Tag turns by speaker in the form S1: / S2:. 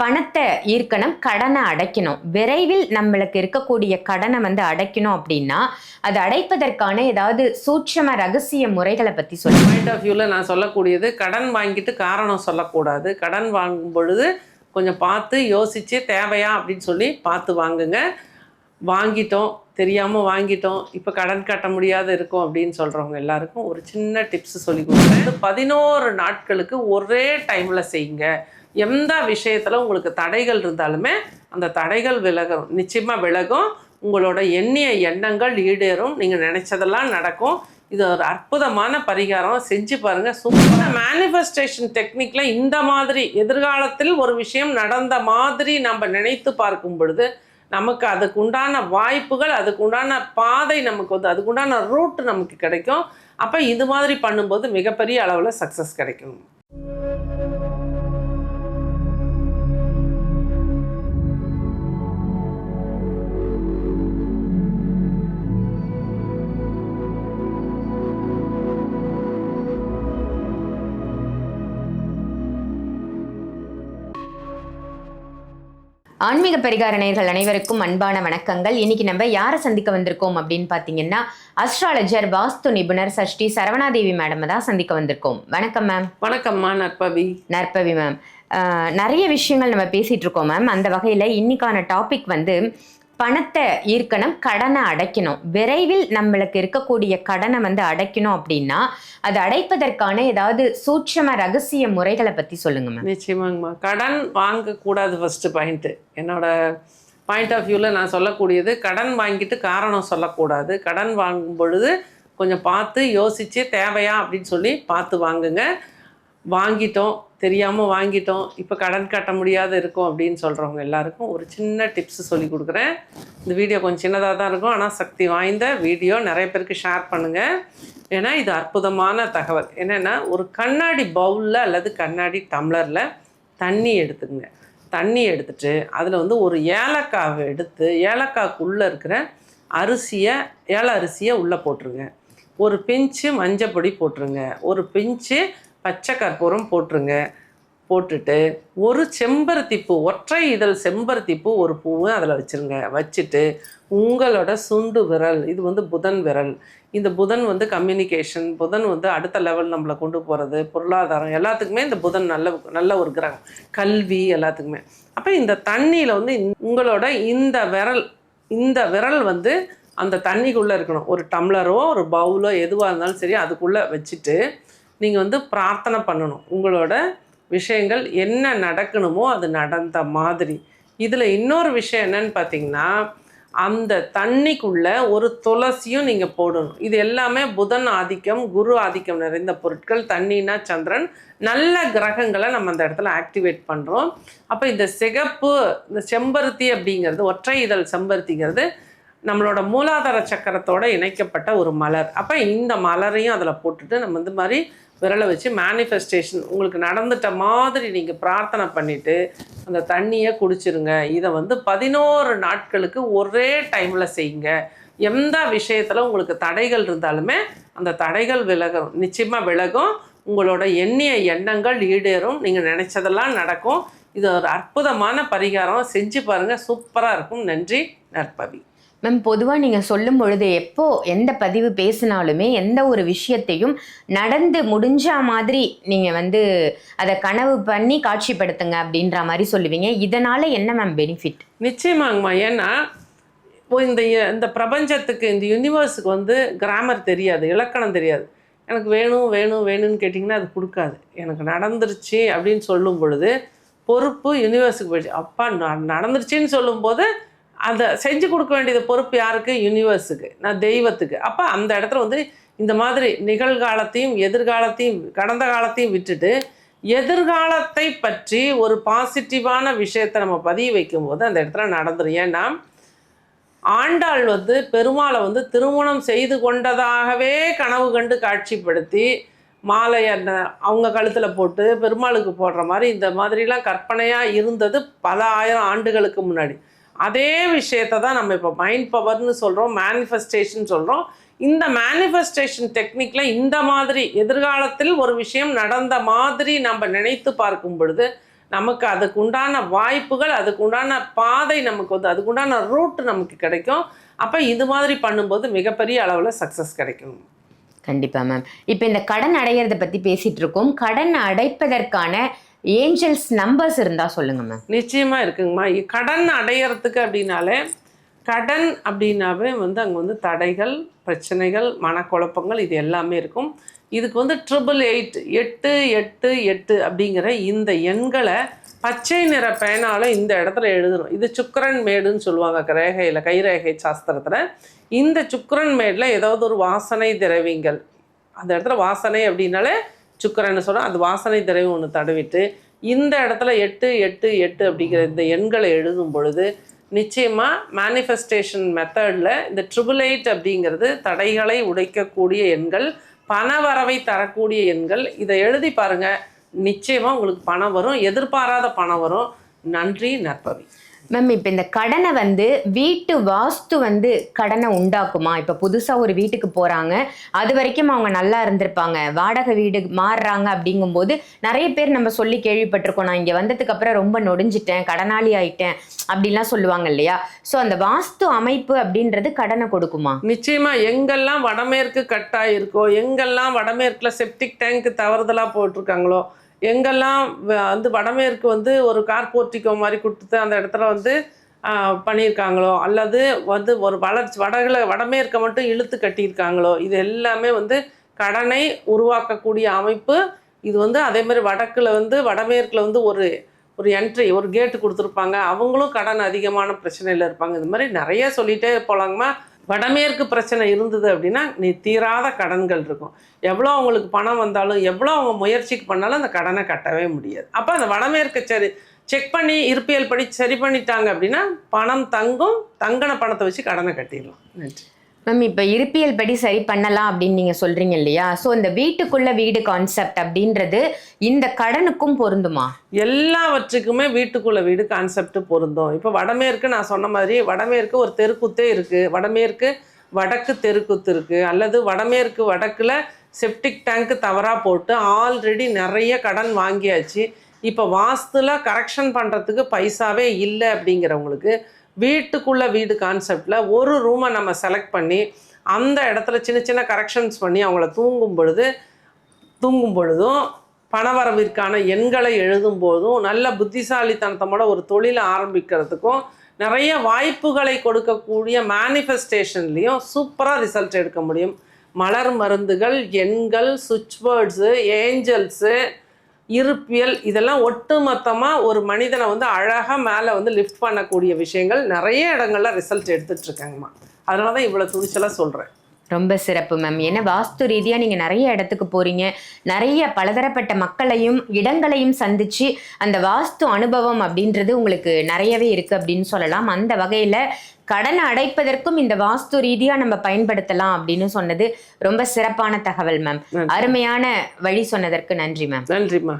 S1: பணத்தை ஈர்க்கணும் கடனை அடைக்கணும். விரைவில் நம்மளுக்கு இருக்கக்கூடிய கடனை வந்து அடைக்கணும் அப்படின்னா அது அடைப்பதற்கான ஏதாவது சூட்சம ரகசிய முறைகளை பத்தி சொல்லுங்க.
S2: பாயிண்ட் ஆஃப் வியூவில் நான் சொல்லக்கூடியது கடன் வாங்கிட்டு காரணம் சொல்லக்கூடாது. கடன் வாங்கும் பொழுது கொஞ்சம் பார்த்து யோசித்து தேவையா அப்படின்னு சொல்லி பார்த்து வாங்குங்க. வாங்கிட்டோம் தெரியாமல் வாங்கிட்டோம் இப்போ கடன் கட்ட முடியாத இருக்கும் அப்படின்னு சொல்கிறவங்க எல்லாருக்கும் ஒரு சின்ன டிப்ஸ் சொல்லி கொடுக்குறேன். பதினோரு நாட்களுக்கு ஒரே டைமில் செய்யுங்க. எந்த விஷயத்தில் உங்களுக்கு தடைகள் இருந்தாலுமே அந்த தடைகள் விலகும். நிச்சயமாக விலகும். உங்களோட எண்ணிய எண்ணங்கள் ஈடேறும். நீங்கள் நினச்சதெல்லாம் நடக்கும். இது ஒரு அற்புதமான பரிகாரம். செஞ்சு பாருங்க. சூப்பர் மேனிஃபெஸ்டேஷன் டெக்னிக்கில் இந்த மாதிரி எதிர்காலத்தில் ஒரு விஷயம் நடந்த மாதிரி நம்ம நினைத்து பார்க்கும் பொழுது நமக்கு அதுக்குண்டான வாய்ப்புகள் அதுக்குண்டான பாதை நமக்கு வந்து அதுக்குண்டான ரூட் நமக்கு கிடைக்கும். அப்போ இது மாதிரி பண்ணும்போது மிகப்பெரிய அளவில் சக்ஸஸ் கிடைக்கும்.
S1: ஆன்மீக பரிகார அனைவருக்கும் அன்பான வணக்கங்கள். இன்னைக்கு நம்ம யாரை சந்திக்க வந்திருக்கோம் அப்படின்னு பார்த்தீங்கன்னா அஸ்ட்ராலஜர் வாஸ்து நிபுணர் சஷ்டி சரவணாதேவி மேடம் தான் சந்திக்க வந்திருக்கோம். வணக்கம் மேம்
S2: வணக்கம்மா நற்பவி.
S1: நற்பவி மேம் நிறைய விஷயங்கள் நம்ம பேசிட்டு இருக்கோம் மேம் அந்த வகையில் இன்னைக்கான டாபிக் வந்து பணத்தை ஈர்க்கணும் கடனை அடைக்கணும். விரைவில் நம்மளுக்கு இருக்கக்கூடிய கடனை வந்து அடைக்கணும் அப்படின்னா அது அடைப்பதற்கான ஏதாவது சூட்சம ரகசிய முறைகளை பத்தி சொல்லுங்க மேம்
S2: நிச்சயமாங்கம்மா கடன் வாங்கக்கூடாது ஃபஸ்ட்டு பாயிண்ட்டு என்னோட பாயிண்ட் ஆஃப் வியூவில் நான் சொல்லக்கூடியது கடன் வாங்கிட்டு காரணம் சொல்லக்கூடாது. கடன் வாங்கும் பொழுது கொஞ்சம் பார்த்து யோசித்து தேவையா? அப்படின்னு சொல்லி பார்த்து வாங்குங்க. வாங்கிட்டோம். தெரியாமல் வாங்கிட்டோம். இப்போ கடன் கட்ட முடியாத இருக்கும் அப்படின்னு சொல்கிறவங்க எல்லாருக்கும் ஒரு சின்ன டிப்ஸ் சொல்லி கொடுக்குறேன். இந்த வீடியோ கொஞ்சம் சின்னதாக தான் இருக்கும். ஆனால் சக்தி வாய்ந்த வீடியோ நிறைய பேருக்கு ஷேர் பண்ணுங்கள் ஏன்னா இது அற்புதமான தகவல். என்னென்னா ஒரு கண்ணாடி பவுலில் அல்லது கண்ணாடி டம்ளரில் தண்ணி எடுத்துக்கங்க. தண்ணி எடுத்துட்டு அதில் வந்து ஒரு ஏலக்காவை எடுத்து ஏலக்காய்க்குள்ளே இருக்கிற அரிசியை ஏல அரிசியை உள்ளே போட்டுருங்க. ஒரு பிஞ்சு மஞ்சப்பொடி போட்டுருங்க. ஒரு பிஞ்சு பச்சை கற்பூரம் போட்டுருங்க. போட்டுட்டு ஒரு செம்பருத்தி பூ ஒற்றை இதழ் செம்பருத்தி பூ ஒரு பூவும் அதில் வச்சுருங்க. வச்சுட்டு உங்களோட சுண்டு விரல் இது வந்து புதன் விரல். இந்த புதன் வந்து கம்யூனிகேஷன் புதன் வந்து அடுத்த லெவல் நம்மளை கொண்டு போகிறது பொருளாதாரம் எல்லாத்துக்குமே இந்த புதன் நல்ல நல்ல ஒரு கிரகம். கல்வி எல்லாத்துக்குமே. அப்போ இந்த தண்ணியில் வந்து உங்களோட இந்த விரல் இந்த விரல் வந்து அந்த தண்ணிக்குள்ளே இருக்கணும். ஒரு டம்ளரோ ஒரு பவுலோ எதுவாக இருந்தாலும் சரி அதுக்குள்ளே வச்சுட்டு நீங்கள் வந்து பிரார்த்தனை பண்ணணும். உங்களோட விஷயங்கள் என்ன நடக்கணுமோ அது நடந்த மாதிரி. இதில் இன்னொரு விஷயம் என்னன்னு பார்த்தீங்கன்னா அந்த தண்ணிக்குள்ள ஒரு துளசியும் நீங்கள் போடணும். இது எல்லாமே புதன் ஆதிக்கம் குரு ஆதிக்கம் நிறைந்த பொருட்கள் தண்ணினா சந்திரன். நல்ல கிரகங்களை நம்ம அந்த இடத்துல ஆக்டிவேட் பண்ணுறோம் அப்போ இந்த சிகப்பு இந்த செம்பருத்தி அப்படிங்கிறது ஒற்றை இதழ் செம்பருத்திங்கிறது நம்மளோட மூலாதார சக்கரத்தோட இணைக்கப்பட்ட ஒரு மலர். அப்போ இந்த மலரையும் அதில் போட்டுட்டு நம்ம இந்த மாதிரி விரலை வச்சு மேனிஃபெஸ்டேஷன் உங்களுக்கு நடந்துட்ட மாதிரி நீங்கள் பிரார்த்தனை பண்ணிவிட்டு அந்த தண்ணியை குடிச்சிருங்க. இதை வந்து பதினோரு நாட்களுக்கு ஒரே டைமில் செய்யுங்க. எந்த விஷயத்தில் உங்களுக்கு தடைகள் இருந்தாலுமே அந்த தடைகள் விலகும். நிச்சயமாக விலகும். உங்களோட எண்ணிய எண்ணங்கள் ஈடேறும். நீங்கள் நினச்சதெல்லாம் நடக்கும். இது ஒரு அற்புதமான பரிகாரம். செஞ்சு பாருங்கள் சூப்பராக இருக்கும். நன்றி. நற்பவி.
S1: மேம் பொதுவாக நீங்கள் சொல்லும் பொழுது எப்போ எந்த பதிவு பேசினாலுமே எந்த ஒரு விஷயத்தையும் நடந்து முடிஞ்ச மாதிரி நீங்கள் வந்து அதை கனவு பண்ணி காட்சிப்படுத்துங்க அப்படின்ற மாதிரி சொல்லுவீங்க. இதனால் என்ன மேம் பெனிஃபிட்
S2: நிச்சயமாங்கம்மா. ஏன்னா இந்த இந்த பிரபஞ்சத்துக்கு இந்த யூனிவர்ஸுக்கு வந்து கிராமர் தெரியாது இலக்கணம் தெரியாது. எனக்கு வேணும் வேணும் வேணும்னு கேட்டிங்கன்னா அது கொடுக்காது. எனக்கு நடந்துருச்சு அப்படின்னு சொல்லும் பொழுது பொறுப்பு யூனிவர்ஸுக்கு போயிடுச்சு. அப்பா ந- நடந்துருச்சுன்னு சொல்லும்போது அதை செஞ்சு கொடுக்க வேண்டியது பொறுப்பு யாருக்கு? யூனிவர்ஸுக்கு நான் தெய்வத்துக்கு. அப்போ அந்த இடத்துல வந்து இந்த மாதிரி நிகழ்காலத்தையும் எதிர்காலத்தையும் கடந்த காலத்தையும் விட்டுட்டு எதிர்காலத்தை பற்றி ஒரு பாசிட்டிவான விஷயத்தை நம்ம பதிய வைக்கும்போது அந்த இடத்துல நடந்துரும். ஏன்னா ஆண்டாள் வந்து பெருமாளை வந்து திருமணம் செய்து கொண்டதாகவே கனவு கண்டு காட்சிப்படுத்தி மாலை அவங்க கழுத்தில் போட்டு பெருமாளுக்கு போடுற மாதிரி இந்த மாதிரிலாம் கற்பனையாக இருந்தது பல ஆயிரம் ஆண்டுகளுக்கு முன்னாடி. அதே விஷயத்தை தான் நம்ம இப்போ மைண்ட் பவர்னு சொல்கிறோம் மேனிஃபெஸ்டேஷன் சொல்கிறோம் இந்த மேனிஃபெஸ்டேஷன் டெக்னிக்கில் இந்த மாதிரி எதிர்காலத்தில் ஒரு விஷயம் நடந்த மாதிரி நம்ம நினைத்து பார்க்கும் பொழுது நமக்கு அதுக்கு உண்டான வாய்ப்புகள் அதுக்குண்டான பாதை நமக்கு வந்து அதுக்குண்டான ரூட் நமக்கு கிடைக்கும். அப்போ இது மாதிரி பண்ணும்போது மிகப்பெரிய அளவில் சக்ஸஸ் கிடைக்கும்.
S1: கண்டிப்பாக மேம் இப்போ இந்த கடன் அடையிறத பற்றி பேசிகிட்ருக்கோம் இருக்கோம். கடன் அடைப்பதற்கான ஏஞ்சல்ஸ் நம்பர்ஸ் இருந்தால் சொல்லுங்க மேம்
S2: நிச்சயமாக இருக்குங்கம்மா. கடன் அடையறதுக்கு அப்படின்னாலே கடன் அப்படின்னாவே வந்து அங்கே வந்து தடைகள் பிரச்சனைகள் மனக்குழப்பங்கள் இது எல்லாமே இருக்கும். இதுக்கு வந்து ட்ரிபிள் எயிட் எட்டு எட்டு எட்டு அப்படிங்கிற இந்த எண்களை பச்சை நிற பேனால இந்த இடத்துல எழுதணும். இது சுக்கரன் மேடுன்னு சொல்லுவாங்க ரேகையில் கைரேகை சாஸ்திரத்தில். இந்த சுக்கரன் மேடில் ஏதாவது ஒரு வாசனை திரவியங்கள் அந்த இடத்துல வாசனை அப்படின்னாலே சுக்கரன்னு சொல்கிறோம் அது வாசனை திரையும் ஒன்று தடவிட்டு இந்த இடத்துல எட்டு எட்டு எட்டு அப்படிங்கிற இந்த எண்களை எழுதும் பொழுது நிச்சயமாக மேனிஃபெஸ்டேஷன் மெத்தடில் இந்த ட்ரிபிள் எயிட் அப்படிங்கிறது தடைகளை உடைக்கக்கூடிய எண்கள் பணவரவை தரக்கூடிய எண்கள் இதை எழுதி பாருங்கள் நிச்சயமாக உங்களுக்கு பணம் வரும். எதிர்பாராத பணம் வரும். நன்றி நற்பவி.
S1: மேம் இப்போ இந்த கடனை வந்து வீட்டு வாஸ்து வந்து கடனை உண்டாக்குமா? இப்போ புதுசாக ஒரு வீட்டுக்கு போகிறாங்க அது வரைக்கும் அவங்க நல்லா இருந்திருப்பாங்க. வாடகை வீடு மாறுறாங்க அப்படிங்கும்போது நிறைய பேர் நம்ம சொல்லி கேள்விப்பட்டிருக்கோம். நான் இங்கே வந்ததுக்கு அப்புறம் ரொம்ப நொடிஞ்சிட்டேன் கடனாளி ஆயிட்டேன் அப்படிலாம் சொல்லுவாங்க இல்லையா? ஸோ அந்த வாஸ்து அமைப்பு அப்படின்றது கடனை கொடுக்குமா?
S2: நிச்சயமா எங்கெல்லாம் வடமேற்கு கட்டாயிருக்கோ எங்கெல்லாம் வடமேற்கில் செப்டிக் டேங்க் தவறுதலாக போட்டிருக்காங்களோ எங்கெல்லாம் வ- வந்து வடமேற்கு வந்து ஒரு கார் போர்ட்டிக்கோ மாதிரி கொடுத்து அந்த இடத்துல வந்து பண்ணியிருக்காங்களோ அல்லது வந்து ஒரு வளர்ச்சி வடகில் வடமேற்கை மட்டும் இழுத்து கட்டியிருக்காங்களோ இது எல்லாமே வந்து கடனை உருவாக்கக்கூடிய அமைப்பு. இது வந்து அதே மாதிரி வடக்கில் வந்து வடமேற்கில் வந்து ஒரு ஒரு என்ட்ரி ஒரு கேட்டு கொடுத்துருப்பாங்க. அவங்களும் கடன் அதிகமான பிரச்சனையில் இருப்பாங்க. இது மாதிரி நிறைய சொல்லிகிட்டே போகலாங்கம்மா வடமேற்கு பிரச்சனை இருந்தது அப்படின்னா நீ தீராத கடன்கள் இருக்கும். எவ்வளோ அவங்களுக்கு பணம் வந்தாலும் எவ்வளோ அவங்க முயற்சிக்கு பண்ணாலும் அந்த கடனை கட்டவே முடியாது. அப்போ அந்த வடமேற்கு சரி செக் பண்ணி இருப்பியல் படி சரி பண்ணிட்டாங்க அப்படின்னா பணம் தங்கும் தங்கின பணத்தை வச்சு கடனை கட்டிடலாம். நன்றி.
S1: மேம் இப்போ இருப்பியல் படி சரி பண்ணலாம் அப்படின்னு நீங்கள் சொல்கிறீங்க இல்லையா? ஸோ இந்த வீட்டுக்குள்ள வீடு கான்செப்ட் அப்படின்றது இந்த கடனுக்கும் பொருந்துமா?
S2: எல்லாவற்றுக்குமே வீட்டுக்குள்ள வீடு கான்செப்ட் பொருந்தும். இப்போ வடமேற்கு நான் சொன்ன மாதிரி வடமேற்கு ஒரு தெருக்குத்தே இருக்குது வடமேற்கு வடக்கு தெருக்குத்து இருக்குது அல்லது வடமேற்கு வடக்கில் செப்டிக் டேங்க்கு தவறாக போட்டு ஆல்ரெடி நிறைய கடன் வாங்கியாச்சு. இப்போ வாஸ்துல கரெக்ஷன் பண்ணுறதுக்கு பைசாவே இல்லை அப்படிங்கிறவங்களுக்கு வீட்டுக்குள்ளே வீடு கான்செப்டில் ஒரு ரூமை நம்ம செலக்ட் பண்ணி அந்த இடத்துல சின்ன சின்ன கரெக்ஷன்ஸ் பண்ணி அவங்கள தூங்கும் பொழுது தூங்கும் பொழுதும் பணவரவிற்கான எண்களை எழுதும் போதும் நல்ல புத்திசாலித்தனத்தோட ஒரு தொழிலை ஆரம்பிக்கிறதுக்கும் நிறைய வாய்ப்புகளை கொடுக்கக்கூடிய மேனிஃபெஸ்டேஷன்லேயும் சூப்பராக ரிசல்ட் எடுக்க முடியும். மலர் மருந்துகள் எண்கள் சுவிட்ச் பேர்ட்ஸு ஏஞ்சல்ஸு இருப்பியல் இதெல்லாம் ஒட்டுமொத்தமாக ஒரு மனிதனை வந்து அழகாக மேலே வந்து லிஃப்ட் பண்ணக்கூடிய விஷயங்கள் நிறைய இடங்கள்ல ரிசல்ட் எடுத்துகிட்ருக்காங்கம்மா அதனால தான் இவ்வளோ துணிச்சலாக சொல்கிறேன்
S1: ரொம்ப சிறப்பு மேம் ஏன்னா வாஸ்து ரீதியாக நீங்கள் நிறைய இடத்துக்கு போகிறீங்க நிறைய பலதரப்பட்ட மக்களையும் இடங்களையும் சந்திச்சு அந்த வாஸ்து அனுபவம் அப்படின்றது உங்களுக்கு நிறையவே இருக்குது அப்படின்னு சொல்லலாம். அந்த வகையில் கடனை அடைப்பதற்கும் இந்த வாஸ்து ரீதியாக நம்ம பயன்படுத்தலாம் அப்படின்னு சொன்னது ரொம்ப சிறப்பான தகவல் மேம். அருமையான வழி சொன்னதற்கு நன்றி மேம்
S2: நன்றிம்மா